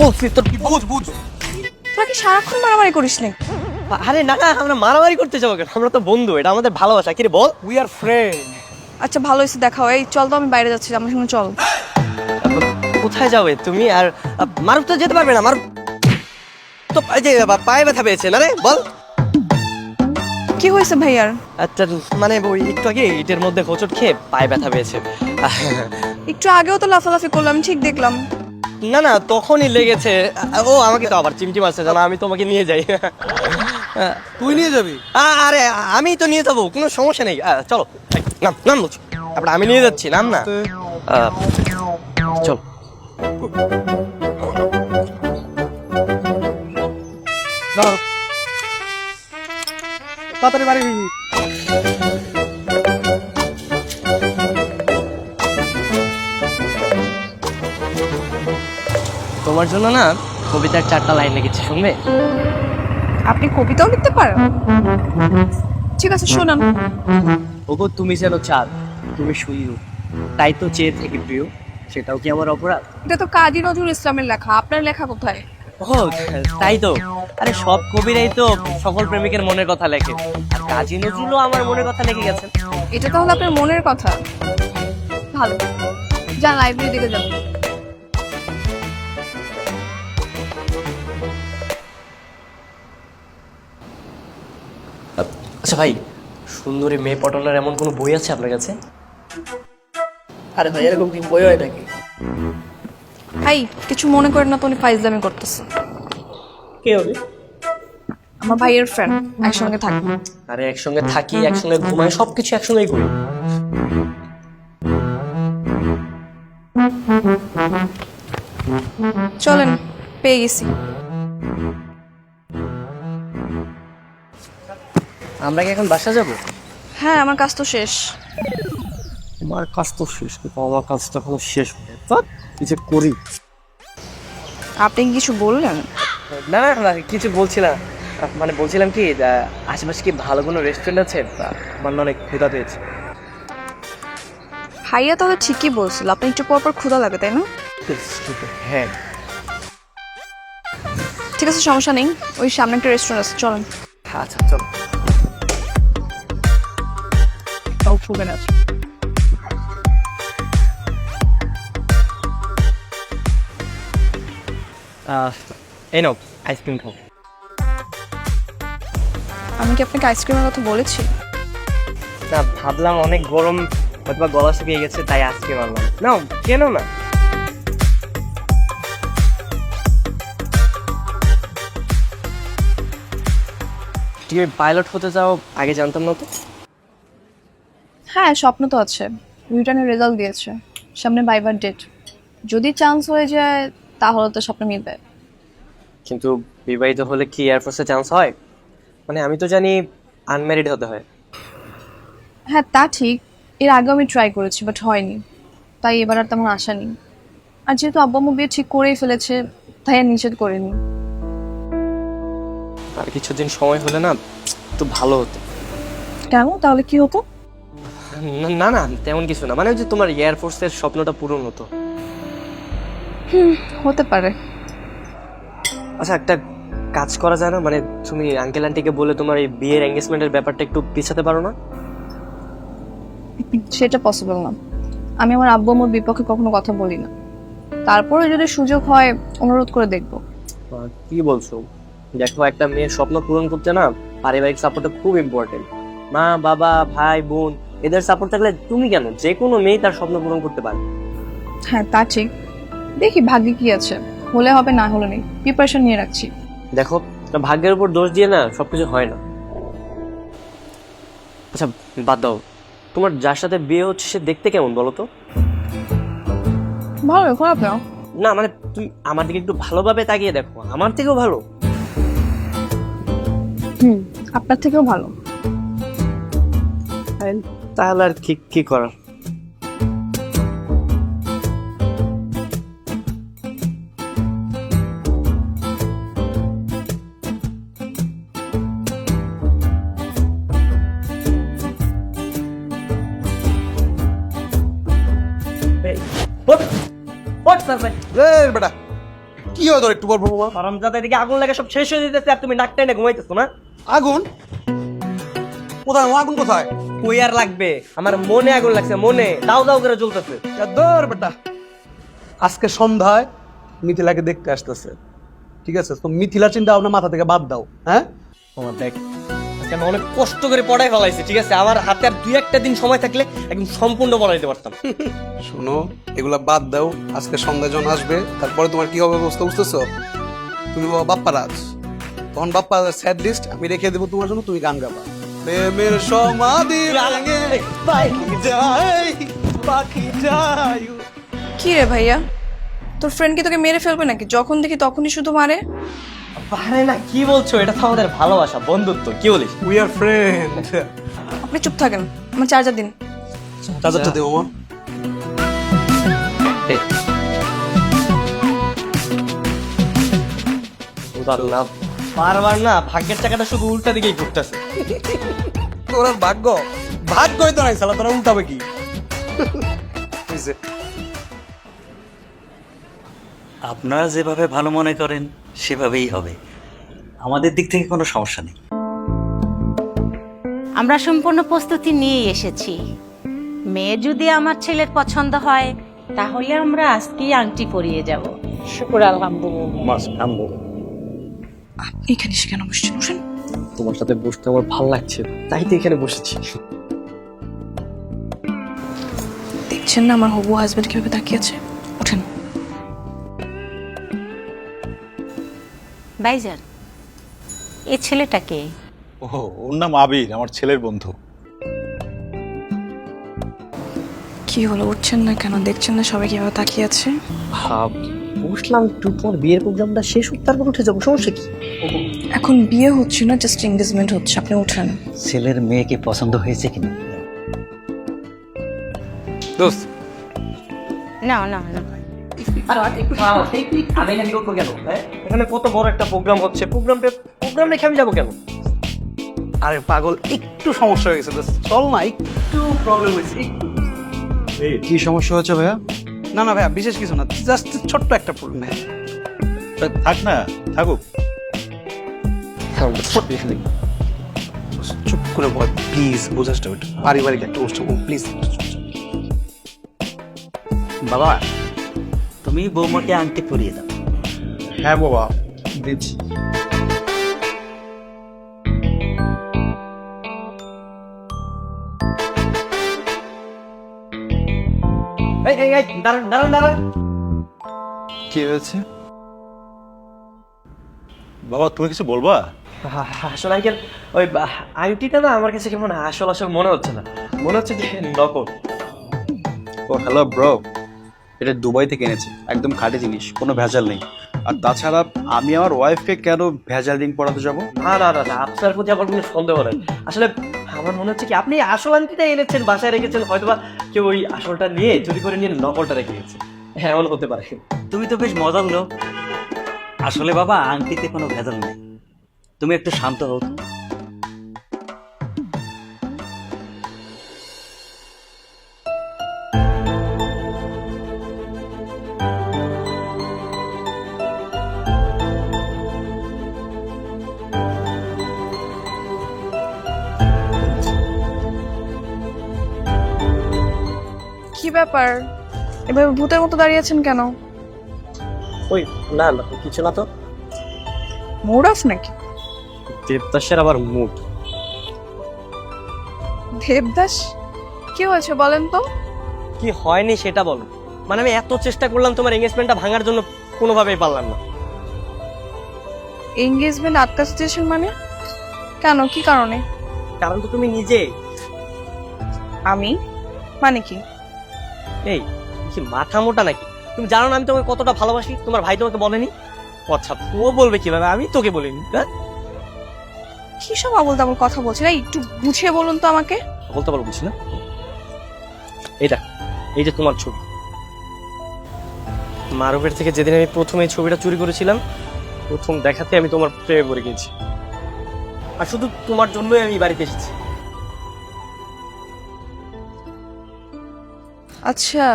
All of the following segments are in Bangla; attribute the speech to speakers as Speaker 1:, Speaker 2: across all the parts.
Speaker 1: বলছি তোর কি বুঝ বুঝ।
Speaker 2: তোরা কি সারাক্ষণ মারামারি করিস নি?
Speaker 1: আরে না না আমরা মারামারি করতে যাব কেন? আমরা তো বন্ধু এটা আমাদের ভালোবাসা। কি রে বল?
Speaker 3: উই আর ফ্রেন্ড
Speaker 2: আচ্ছা ভালো হয়েছে দেখাও। এই চল তো আমি বাইরে যাচ্ছি আমার সঙ্গে চল।
Speaker 1: কোথায় যাবে তুমি? আর মারুফ তো যেতে পারবে না মারুফ তো যে পায়ে ব্যথা পেয়েছে না রে? বল।
Speaker 2: কি হয়েছে ভাইয়ার?
Speaker 1: আচ্ছা মানে ওই একটু আগে ইটের মধ্যে হোঁচট খেয়ে পায়ে ব্যথা পেয়েছে।
Speaker 2: একটু আগেও তো লাফালাফি করলাম ঠিক দেখলাম।
Speaker 1: না না তখনই লেগেছে। ও আমাকে তো আবার চিমটি মারছে জানা আমি তোমাকে নিয়ে যাই।
Speaker 3: তুই নিয়ে যাবি?
Speaker 1: আরে আমি তো নিয়ে যাব কোনো সমস্যা নেই। চলো নাম নাম বলছো তারপরে আমি নিয়ে যাচ্ছি নাম না। চল।
Speaker 3: তাড়াতাড়ি বাড়ি
Speaker 1: তোমার জন্য না কবিতার চারটা লাইন লিখেছি শুনবে?
Speaker 2: আপনি কবিতাও লিখতে পারেন। ঠিক আছে শোনান।
Speaker 1: ওগো তুমি যেন চাঁদ তুমি সূর্য তাই তো চেয়ে থেকে প্রিয় সেটাও কি আমার অপরাধ?
Speaker 2: এটা তো কাজী নজরুল ইসলামের লেখা আপনার লেখা কোথায়?
Speaker 1: ও তাই তো। আরে সব কবিরাই তো সকল প্রেমিকের মনের কথা লেখে। আর কাজী নজরুলও আমার মনের কথা লিখে গেছেন।
Speaker 2: এটা তাহলে আপনার মনের কথা। ভালো। যা লাইব্রেরি দিকে যান।
Speaker 1: আচ্ছা ভাই সুন্দরী মেয়ে পটলের এমন কোনো বই আছে আপনার কাছে?
Speaker 4: আরে ভাই এরকম কি বই হয় নাকি?
Speaker 2: ভাই কিছু মনে করেন না তো উনি ফাইজলামি করতেছে।
Speaker 4: কে হবে
Speaker 2: আমার ভাইয়ের ফ্রেন্ড একসঙ্গে থাকি।
Speaker 1: আরে একসঙ্গে থাকি একসঙ্গে ঘুমাই সবকিছু একসঙ্গেই করি
Speaker 2: চলেন পেয়ে গেছি।
Speaker 1: আমরা কি এখন বাসা যাব?
Speaker 2: হ্যাঁ আমার কাজ তো শেষ।
Speaker 1: আমার কাজ তো শেষ কিন্তু আমার কাজটা এখনও শেষ হয়নি। ধ্যাৎ, কি যে করি।
Speaker 2: আপনি কি কিছু বললেন?
Speaker 1: না না না কিছু বলছি না। মানে বলছিলাম কি আশেপাশে কি ভালো কোনো রেস্টুরেন্ট আছে? আমার না অনেক ক্ষুধা পেয়েছে।
Speaker 2: ভাইয়া তাহলে ঠিকই বলছিল আপনি একটু পর পর ক্ষুধা লাগে তাই না?
Speaker 1: হ্যাঁ।
Speaker 2: ঠিক আছে সমস্যা নেই। ওই সামনে একটা রেস্টুরেন্ট আছে চলেন।
Speaker 1: আচ্ছা চলো।
Speaker 2: ফুবেন আছে
Speaker 1: এই নাও আইসক্রিম খাও।
Speaker 2: আমি কি আপনাকে আইসক্রিমের কথা বলেছি?
Speaker 1: না ভাবলাম অনেক গরম হয়তো গলা শুকিয়ে গেছে তাই আইসক্রিম আনলাম। নাও কেন না। তুমি পাইলট হতে চাও আগে জানতাম না তো।
Speaker 2: হ্যাঁ স্বপ্ন তো আছে। রিটার্নের রেজাল্ট দিয়েছে। সামনে বাইবার ডেট যদি চান্স হয়ে যায় তাহলে তো স্বপ্ন মিলবে।
Speaker 1: কিন্তু বিবাহিত হলে কি এয়ারফোর্সে চান্স হয়? মানে আমি তো জানি আনম্যারিড হতে হয়।
Speaker 2: হ্যাঁ তা ঠিক। এর আগেও আমি ট্রাই করেছি বাট হয়নি। তাই এবার আর তেমন আশা নেই। আর যেহেতু আব্বা আম্মু বিয়ে ঠিক করেই ফেলেছে তাই আর নিষেধ করিনি।
Speaker 1: আর কিছুদিন সময় হলে না তো ভালো হতো।
Speaker 2: কেন? তাহলে কি হতো?
Speaker 1: না- না তেমন কিছু না। মানে যে তোমার এয়ারফোর্সের স্বপ্নটা পূরণ হতো।
Speaker 2: হতে পারে।
Speaker 1: আচ্ছা একটা কাজ করা যায় না? মানে তুমি আঙ্কেল আন্টিকে বলে তোমার এই বিয়ের এঙ্গেজমেন্টের ব্যাপারটা একটু পিছাতে পারো না?
Speaker 2: সেটা পসিবল না। আমি আমার আব্বু আম্মুর বিপক্ষে কখনো কথা বলি না। তারপরে যদি সুযোগ হয় অনুরোধ করে দেখব।
Speaker 1: কি বলছো? দেখো একটা মেয়ের স্বপ্ন পূরণ করতে না পারিবারিক সাপোর্টটা খুব ইম্পর্টেন্ট মা বাবা ভাই বোন এদের সাপোর্ট থাকলে তুমি কেন? যে কোনো মেয়ে তার স্বপ্ন পূরণ করতে পারে।
Speaker 2: হ্যাঁ তা ঠিক। দেখি ভাগ্যে কি আছে। হলে হবে না হলে নেই। প্রিপারেশন নিয়ে রাখছি।
Speaker 1: দেখো তা ভাগ্যের উপর দোষ দিয়ে না সবকিছু হয় না। আচ্ছা বাদ দাও। তোমার যার সাথে বিয়ে হচ্ছে সে দেখতে কেমন বলো তো?
Speaker 2: ভালো খারাপ না?
Speaker 1: না মানে তুমি আমার দিকে একটু ভালোভাবে তাকিয়ে দেখো। আমার থেকেও ভালো।
Speaker 2: হুম আপনার থেকেও ভালো।
Speaker 1: তাহলে আর কি কি করার?
Speaker 4: আপ
Speaker 3: বেটা কি কি হয় তোর একটু বলব বাবা
Speaker 1: হারামজাদা এদিকে আগুন লাগে সব শেষ হয়ে যেতেছে আর তুমি নাকটাই না ঘুমাইতেছো না?
Speaker 3: আগুন? কোথায়? আগুন কোথায়?
Speaker 1: কই আর লাগবে? আমার মনে আগুন লাগছে মনে। দাও দাও করে জ্বলতেছে।
Speaker 3: দর বেটা। আজকে সন্ধ্যায় মিথিলাকে দেখতে আসতেছে। ঠিক আছে? তো মিথিলা চিন্তা ভাবনা মাথা থেকে বাদ দাও হ্যাঁ?
Speaker 1: আমার দেখ আজকে আমি অনেক কষ্ট করে পড়াই ফেলাইছি ঠিক আছে? আমার হাতে আর দুই একটা দিন সময় থাকলে একদম সম্পূর্ণ পড়াইতে পারতাম।
Speaker 3: শোনো এগুলা বাদ দাও। আজকে সন্ধ্যা যখন আসবে তারপরে তোমার কি হবে অবস্থা বুঝতেছো? তুমি বাবা বাপ্পা রাজ তখন বাপ্পা স্যাড লিস্ট আমি রেখে দেবো তোমার জন্য তুমি গান গাবা। প্রেমের সমাধি ভেঙে পাখি যাই পাখি যাই
Speaker 2: কি রে ভাইয়া? তোর ফ্রেন্ড কি তোকে মেরে ফেলবে নাকি? যখন দেখি তখনই শুধু মারে?
Speaker 1: আরে না কি বলছো? এটা তো আমাদের ভালোবাসা বন্ধুত্ব। কি বলিস?
Speaker 3: উই আর ফ্রেন্ড
Speaker 2: আপনি চুপ থাকেন আমার চার্জার দিন।
Speaker 3: চার্জারটা দেবো মা
Speaker 1: না বারবার না ভাগ্যের টাকাটা শুধু উল্টা দিকেই ঘুরতেছে।
Speaker 3: তোর আর ভাগ্য? ভাগ্যই তো নাই সালা তোরা উল্টাবে কি?
Speaker 5: আপনারা যেভাবে ভালো মনে করেন সেভাবেই হবে। আমাদের দিক থেকে কোনো সমস্যা নেই।
Speaker 6: আমরা সম্পূর্ণ প্রস্তুতি নিয়ে এসেছি। মেয়ে যদি আমার ছেলের পছন্দ হয় তাহলে আমরা আজকেই আংটি পরিয়ে যাব। শুকুর আলহামদুলিল্লাহ।
Speaker 2: আপনি এখানে এসে কেন বসছেন? বসেন
Speaker 1: তোমার সাথে বসতে আমার ভালো লাগছে তাই তো এখানে বসেছি।
Speaker 2: দেখছেন না আমার হবু হাজবেন্ড কীভাবে তাকিয়েছে ওঠেন
Speaker 6: ভাইজান এই ছেলেটাকে
Speaker 7: ও ওর নাম আবির আমার ছেলের বন্ধু।
Speaker 2: কি হলো উঠছেন না কেন? দেখছেন না সবাই কীভাবে তাকিয়ে আছে?
Speaker 1: ভাব বুঝলাম একটু তোমার বিয়ের প্রোগ্রামটা শেষ হোক তারপর উঠে যাব সমস্যা কি?
Speaker 2: এখন বিয়ে হচ্ছে না জাস্ট এঙ্গেজমেন্ট হচ্ছে আপনি উঠেন।
Speaker 5: ছেলের মেয়েকে পছন্দ হয়েছে কিনা?
Speaker 3: দোস্ত।
Speaker 6: না না না।
Speaker 1: হ্যাঁ? এখানে কত বড় একটা প্রোগ্রাম হচ্ছে প্রোগ্রামটা প্রোগ্রাম রেখে আমি যাব কেন?
Speaker 3: আরে পাগল একটু সমস্যা হয়ে গেছে চল না একটু প্রবলেম হয়েছে একটু।
Speaker 8: কি সমস্যা হচ্ছে ভাইয়া?
Speaker 3: না না ভাইয়া বিশেষ কিছু না জাস্ট ছোট্ট একটা প্রবলেম
Speaker 7: থাক না থাকুক।
Speaker 3: চুপ করে বল প্লিজ বোঝাস না ওটা পারিবারিক একটা অনুষ্ঠান প্লিজ
Speaker 5: বাবা তুমি বৌমাকে আংটি পরিয়ে দাও।
Speaker 3: হ্যাঁ বাবা দিচ্ছি।
Speaker 1: এই এই এই দাঁড়ান দাঁড়ান দাঁড়ান।
Speaker 8: কি হয়েছে?
Speaker 7: বাবা তুমি কিছু বলবা?
Speaker 1: আসলে আঙ্কেল ওই আইটিটা না আমার কাছে কেমন আসল আসল মনে হচ্ছে না। মনে হচ্ছে যে নকল।
Speaker 8: ও হ্যালো ব্রো এটা দুবাই থেকে এনেছি একদম খাঁটি জিনিস কোনো ভেজাল নেই। আর তাছাড়া আমি আমার ওয়াইফকে কেন ভেজাল রিং পড়াতে যাব?
Speaker 1: না না না না আপনার প্রতি আমার কোনো সন্দেহ নেই। আসলে আমার মনে হচ্ছে কি আপনি আসল আংটিটা এনেছেন, বাসায় রেখেছেন, হয়তোবা কেউ ওই আসলটা নিয়ে চুরি করে নিয়ে নকলটা রেখে গেছে হ্যাঁ এমন হতে পারে।
Speaker 5: তুমি তো বেশ মজা লোক আসলে বাবা, আংটিতে কোনো ভেজাল নেই। তুমি একটু শান্ত হও
Speaker 2: ব্যাপার? এভাবে ভূতের মতো দাঁড়িয়ে আছেন কেন?
Speaker 1: ওই না না কিছু না তো।
Speaker 2: মুড অফ নাকি?
Speaker 1: দেবদাসের আবার মুড।
Speaker 2: দেবদাস? কি হয়েছে বলেন তো?
Speaker 1: কি হয়নি সেটা বলো। মানে আমি এত চেষ্টা করলাম তোমার এঙ্গেজমেন্টটা ভাঙার জন্য কোনোভাবেই পারলাম না।
Speaker 2: এঙ্গেজমেন্ট আটকা সিচুয়েশন মানে? কেন? কি কারণে?
Speaker 1: কারণ তো তুমি নিজে।
Speaker 2: আমি? মানে কি?
Speaker 1: এই তুমি কি মাথা মোটা নাকি? তুমি জানো না আমি তোমাকে কতটা ভালোবাসি? তোমার ভাই তোমাকে বলেনি? আচ্ছা ও বলবে কীভাবে? আমি তোকে বলিনি হ্যাঁ?
Speaker 2: কি সব আবল তাবল কথা বলছেন এই একটু বুঝিয়ে বলুন তো আমাকে।
Speaker 1: বলতে পারব বুঝি না? এটা এই যে তোমার ছবি। মারুফের থেকে যেদিন আমি প্রথম এই ছবিটা চুরি করেছিলাম প্রথম দেখাতে আমি তোমার প্রেমে পড়ে গেছি আর শুধু তোমার জন্যই আমি বাড়িতে এসেছি।
Speaker 2: আচ্ছা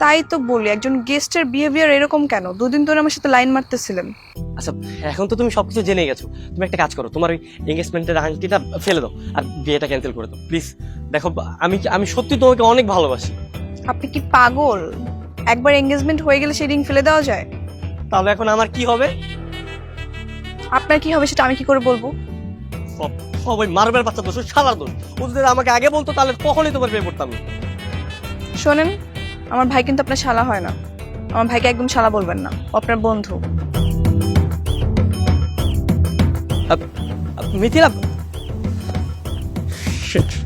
Speaker 2: তাই তো বলি একজন গেস্টের বিহেভিয়ার এরকম কেন? দুদিন ধরে আমার সাথে লাইন মারতেছিলেন।
Speaker 1: আচ্ছা এখন তো তুমি সবকিছু জেনে গেছো। তুমি একটা কাজ করো তোমার ওই এঙ্গেজমেন্টের আংটিটা ফেলে দাও আর বিয়েটা ক্যান্সেল করে দাও। প্লিজ দেখো আমি আমি সত্যি তোমাকে অনেক ভালোবাসি।
Speaker 2: আপনি কি পাগল? একবার এঙ্গেজমেন্ট হয়ে গেলে সেই রিং ফেলে দেওয়া যায়?
Speaker 1: তাহলে এখন আমার কি হবে?
Speaker 2: আপনার কি হবে সেটা আমি কি করে বলব?
Speaker 1: সব সব ওই মার্বেল বাচ্চা দোষ শালার দোষ। ও যদি আমাকে আগে বলতো তাহলে কখনোই তোমার বিয়ে করতাম না।
Speaker 2: শোনেন আমার ভাই কিন্তু আপনার শালা হয় না আমার ভাইকে একদম শালা বলবেন না ও আপনার বন্ধু
Speaker 1: মিথিলা Shit.